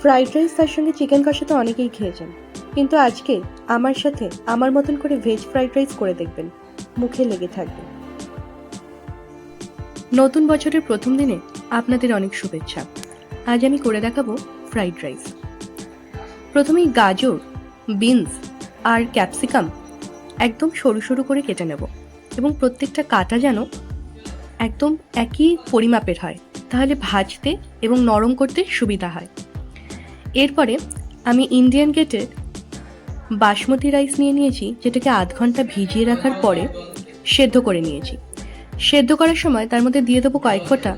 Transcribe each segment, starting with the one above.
Fried rice তার সঙ্গে chicken কষা তো অনেকেই খেয়েছেন। কিন্তু আজকে আমার সাথে আমার মতন করে ভেজ ফ্রাইড রাইস করে দেখবেন। মুখে লেগে থাকবে। নতুন বছরের প্রথম দিনে আপনাদের অনেক শুভেচ্ছা। আজ আমি করে দেখাবো ফ্রাইড রাইস। প্রথমেই গাজর, বিনস আর ক্যাপসিকাম একদম সরু সরু করে কেটে নেব এবং প্রত্যেকটা কাটা যেন একদম একই পরিমাপের হয়। তাহলে ভাজতে এবং নরম করতে সুবিধা হয়। এরপরে আমি ইন্ডিয়ান গেটের বাসমতি রাইস নিয়ে নিয়েছি, যেটাকে আধ ঘণ্টা ভিজিয়ে রাখার পরে সেদ্ধ করে নিয়েছি। সেদ্ধ করার সময় তার মধ্যে দিয়ে দেবো কয়েক ফোঁটা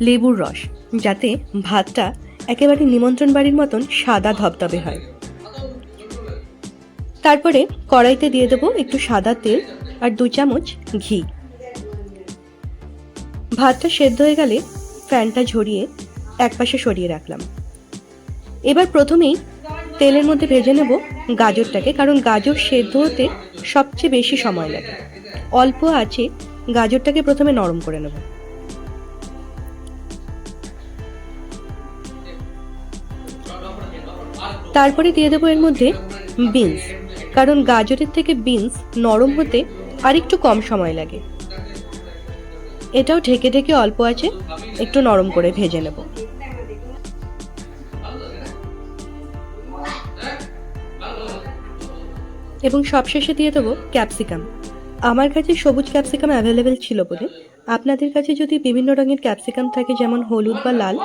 লেবুর রস, যাতে ভাতটা একেবারে নিমন্ত্রণ বাড়ির মতন সাদা ধবধবে হয়। তারপরে কড়াইতে দিয়ে দেবো একটু সাদা তেল আর দু চামচ ঘি। ভাতটা সেদ্ধ হয়ে গেলে ফ্যানটা ঝরিয়ে একপাশে সরিয়ে রাখলাম। এবার প্রথমেই তেলের মধ্যে ভেজে নেব গাজরটাকে, কারণ গাজর সেদ্ধ হতে সবচেয়ে বেশি সময় লাগে। অল্প আছে, গাজরটাকে প্রথমে নরম করে নেব। তারপরে দিয়ে দেবো এর মধ্যে বিনস, কারণ গাজরের থেকে বিনস নরম হতে আরেকটু কম সময় লাগে। এটাও ঢেকে ঢেকে অল্প আছে, একটু নরম করে ভেজে নেব। এবং সবশেষে দিয়ে দেবো ক্যাপসিকাম। আমার কাছে সবুজ ক্যাপসিকাম অ্যাভেলেবেল ছিল বলে আপনাদের কাছে যদি বিভিন্ন রঙের ক্যাপসিকাম থাকে যেমন হলুদ বা লাল,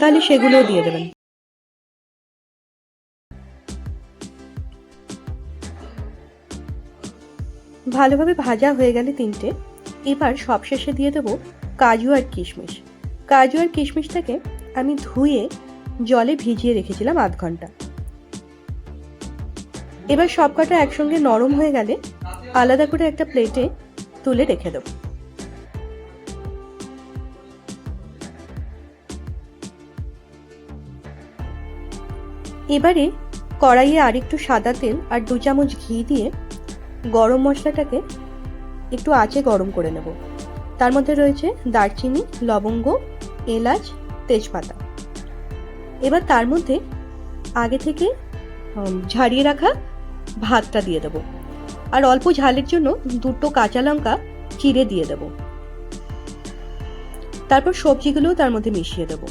তাহলে সেগুলোও দিয়ে দেবেন। ভালোভাবে ভাজা হয়ে গেলে তিনটে। এবার সবশেষে দিয়ে দেবো কাজু আর কিশমিশ। কাজু আর কিশমিশটাকে আমি ধুয়ে জলে ভিজিয়ে রেখেছিলাম আধ ঘণ্টা। এবার সব কটা একসঙ্গে নরম হয়ে গেলে আলাদা করে একটা প্লেটে তুলে রেখে দেবো। এবারে কড়াইয়ে আরেকটু সাদা তেল আর দু চামচ ঘি দিয়ে গরম মশলাটাকে একটু আঁচে গরম করে নেব। তার মধ্যে রয়েছে দারচিনি, লবঙ্গ, এলাচ, তেজপাতা। এবার তার মধ্যে আগে থেকে ঝাড়িয়ে রাখা ভাতটা দিয়ে দেবো। আর অল্প ঝালের জন্য দুটো কাঁচা লঙ্কা চিড়ে দিয়ে দেবো। তারপর সবজিগুলোও তার মধ্যে মিশিয়ে দেবো।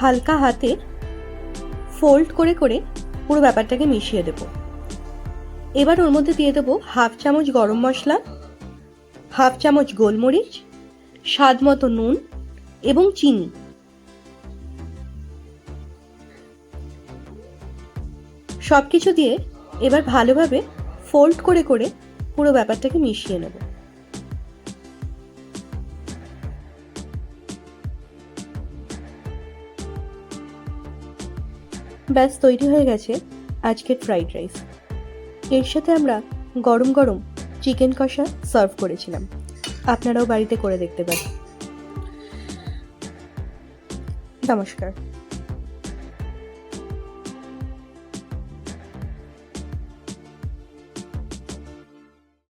হালকা হাতে ফোল্ড করে করে পুরো ব্যাপারটাকে মিশিয়ে দেব। এবার ওর মধ্যে দিয়ে দেবো হাফ চামচ গরম মশলা হাফ চামচ গোলমরিচ, স্বাদ মতো নুন এবং চিনি। সব কিছু দিয়ে এবার ভালোভাবে ফোল্ড করে করে পুরো ব্যাপারটাকে মিশিয়ে নেব। ব্যাস, তৈরি হয়ে গেছে আজকের ফ্রাইড রাইস। এর সাথে আমরা গরম গরম চিকেন কষা সার্ভ করেছিলাম। আপনারাও বাড়িতে করে দেখতে পারেন। নমস্কার।